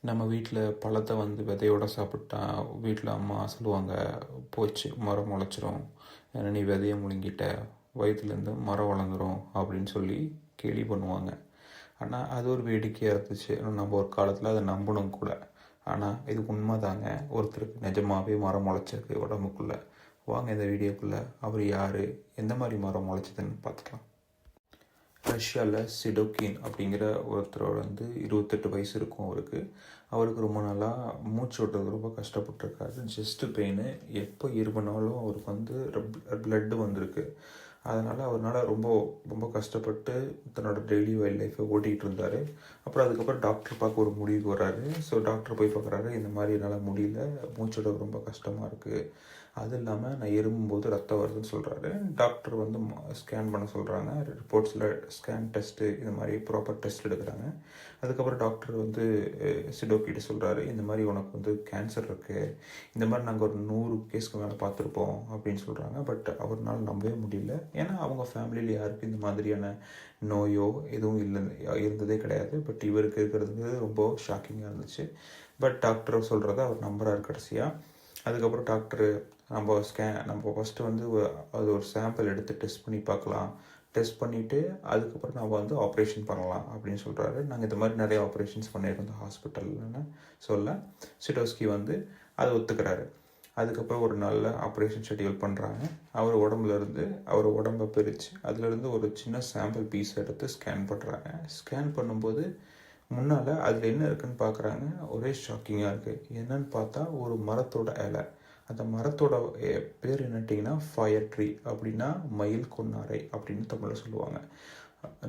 நம்ம வீட்டில் பழத்தை வந்து விதையோடு சாப்பிட்டா வீட்டில் அம்மா சொல்லுவாங்க போச்சு மரம் முளைச்சிரும். ஏன்னா நீ விதையை முழுங்கிட்ட. வயிற்றுலேருந்து மரம் வளர்ந்துடும் அப்படின்னு சொல்லி கேலி பண்ணுவாங்க. ஆனால் அது ஒரு வேடிக்கையாக இருந்துச்சு. நம்ம ஒரு காலத்தில் அதை நம்பணும் கூட. ஆனால் இது உண்மை தாங்க ஒருத்தருக்கு நிஜமாகவே மரம் முளைச்சிருக்கு உடம்புக்குள்ளே. வாங்க இந்த வீடியோக்குள்ளே. அவர் யார்? எந்த மாதிரி மரம் முளைச்சதுன்னு பார்த்துக்கலாம். ரஷ்யாவில் சிடோக்கின் அப்படிங்கிற ஒருத்தரோட வந்து இருபத்தெட்டு வயசு இருக்கும் அவருக்கு. அவருக்கு ரொம்ப நாளாக மூச்சு விட்டது ரொம்ப கஷ்டப்பட்டிருக்காரு. ஜஸ்ட்டு பெயின் எப்போ இருபனாலும் அவருக்கு வந்து பிளட்டு வந்திருக்கு. அதனால் அவரால் ரொம்ப ரொம்ப கஷ்டப்பட்டு தன்னோட டெய்லி வைல்ட் லைஃப்பை ஓட்டிகிட்டு இருந்தார். அப்புறம் அதுக்கப்புறம் டாக்டர் பார்க்க ஒரு முடிவுக்கு வராரு. ஸோ டாக்டர் போய் பார்க்குறாரு இந்த மாதிரி என்னால் முடியல மூச்சோட ரொம்ப கஷ்டமாக இருக்குது அது இல்லாமல் நான் எறும்பும்போது ரத்தம் வருதுன்னு சொல்கிறாரு டாக்டர் வந்து ஸ்கேன் பண்ண சொல்கிறாங்க ரிப்போர்ட்ஸில் ஸ்கேன் டெஸ்ட்டு இந்த மாதிரி ப்ராப்பர் டெஸ்ட் எடுக்கிறாங்க. அதுக்கப்புறம் டாக்டர் வந்து சிடோக்கிட்ட சொல்கிறாரு இந்த மாதிரி உனக்கு வந்து கேன்சர் இருக்குது இந்த மாதிரி நாங்கள் ஒரு நூறு கேஸ்க்கு மேலே பார்த்துருப்போம் அப்படின்னு சொல்கிறாங்க பட் அவரால் நம்பவே முடியல. ஏன்னா அவங்க ஃபேமிலியில் யாருக்கும் இந்த மாதிரியான நோயோ எதுவும் இல்லை இருந்ததே கிடையாது. பட் இவருக்கு இருக்கிறது ரொம்ப ஷாக்கிங்காக இருந்துச்சு. பட் டாக்டர் சொல்கிறத அவர் நம்புறாரு கடைசியாக அதுக்கப்புறம் டாக்டர் நம்ம ஸ்கேன் நம்ம ஃபஸ்ட்டு வந்து அது ஒரு சாம்பிள் எடுத்து டெஸ்ட் பண்ணி பார்க்கலாம். டெஸ்ட் பண்ணிவிட்டு அதுக்கப்புறம் நம்ம வந்து ஆப்ரேஷன் பண்ணலாம் அப்படின்னு சொல்கிறாரு நாங்கள் இந்த மாதிரி நிறைய ஆப்ரேஷன்ஸ் பண்ணியிருந்தோம் ஹாஸ்பிட்டல்னு சொல்ல. சிட்டோஸ்கி வந்து அதை ஒத்துக்கிறாரு. அதுக்கப்புறம் ஒரு நல்ல ஆப்ரேஷன் ஷெட்யூல் பண்ணுறாங்க அவர் உடம்புலேருந்து அவர் உடம்பை பிரித்து அதுலேருந்து ஒரு சின்ன சாம்பிள் பீஸ் எடுத்து ஸ்கேன் பண்ணுறாங்க ஸ்கேன் பண்ணும்போது முன்னால் அதில் என்ன இருக்குன்னு பார்க்குறாங்க ஒரே ஷாக்கிங்காக இருக்குது என்னன்னு பார்த்தா ஒரு மரத்தோட இலை. அந்த மரத்தோட பேர் என்னட்டிங்கன்னா ஃபயர் ட்ரீ அப்படின்னா மயில் கொன்னாரை அப்படின்னு தமிழில் சொல்லுவாங்க.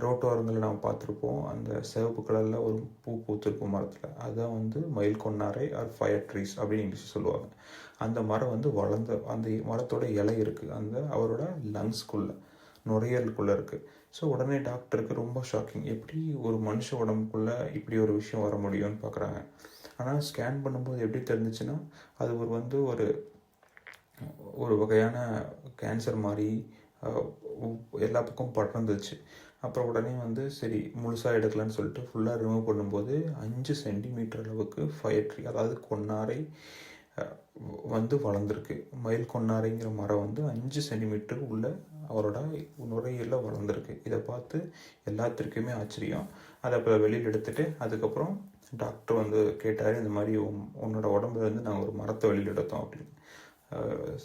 ரோட்டோரங்களில் நம்ம பார்த்துருப்போம். அந்த சிவப்பு கலரில் ஒரு பூ பூத்திருக்கும் மரத்தில். அதுதான் வந்து மயில் கொன்னாரை ஆர் ஃபயர் ட்ரீஸ் அப்படின்னு இங்கிலீஷ் சொல்லுவாங்க. அந்த மரம் வந்து வளர்ந்த அந்த மரத்தோட இலை இருக்குது அந்த அவரோட லங்ஸ்குள்ளே நுரையீரலுக்குள்ளே இருக்குது ஸோ உடனே டாக்டருக்கு ரொம்ப ஷாக்கிங் எப்படி ஒரு மனுஷ உடம்புக்குள்ளே இப்படி ஒரு விஷயம் வர முடியும்னு பார்க்குறாங்க ஆனால் ஸ்கேன் பண்ணும்போது எப்படி தெரிஞ்சிச்சுன்னா அது ஒரு வந்து ஒரு ஒரு வகையான கேன்சர் மாதிரி எல்லா பக்கம் படர்ந்துச்சு அப்புறம் உடனே வந்து சரி முழுசாக எடுக்கலான்னு சொல்லிட்டு ஃபுல்லாக ரிமூவ் பண்ணும்போது அஞ்சு சென்டிமீட்டர் அளவுக்கு ஃபயர் ட்ரீ அதாவது கொன்னாரை வந்து வளர்ந்துருக்கு. மயில் கொன்னாரைங்கிற மரம் வந்து அஞ்சு சென்டிமீட்டர் உள்ள அவரோட நுரையீரலில் வளர்ந்துருக்கு. இதை பார்த்து எல்லாத்திற்குமே ஆச்சரியம். அதை இப்போ வெளியில் எடுத்துகிட்டு அதுக்கப்புறம் டாக்டர் வந்து கேட்டார் இந்த மாதிரி உன்னோட உடம்புலேருந்து நாங்கள் ஒரு மரத்தை வெளியில் எடுத்தோம் அப்படின்னு.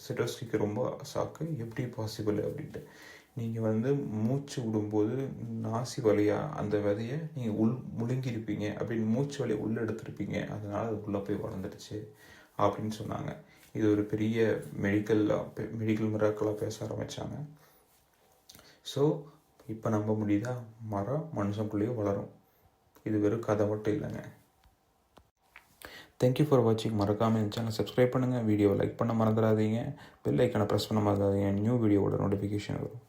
சிட்டோஸ்டிக்கு ரொம்ப சாக்கு. எப்படி பாசிபிள் அப்படின்ட்டு. நீங்கள் வந்து மூச்சு விடும்போது நாசி வழியாக அந்த விதையை நீங்கள் உள் முழுங்கியிருப்பீங்க. அப்படின்னு மூச்சு வழியை உள்ளே எடுத்திருப்பீங்க. அதனால் அது உள்ளே போய் வளர்ந்துடுச்சு அப்படின்னு சொன்னாங்க. இது ஒரு பெரிய மெடிக்கல் மெடிக்கல் மிராக்களாக பேச ஆரம்பித்தாங்க ஸோ இப்போ நம்ப முடியுதா? மரம் மனுஷனுக்குள்ளேயே வளரும். இது வெறும் கதை மட்டும் இல்லைங்க. தேங்க்யூ ஃபார் வாட்சிங் மறக்காமல் இந்த சேனல் சப்ஸ்கிரைப் பண்ணுங்கள் வீடியோ லைக் பண்ண மறந்துடாதீங்க. பெல் ஐக்கனை ப்ரெஸ் பண்ண மறந்துடாதீங்க. நியூ வீடியோவோட நோட்டிஃபிகேஷன் வரும்.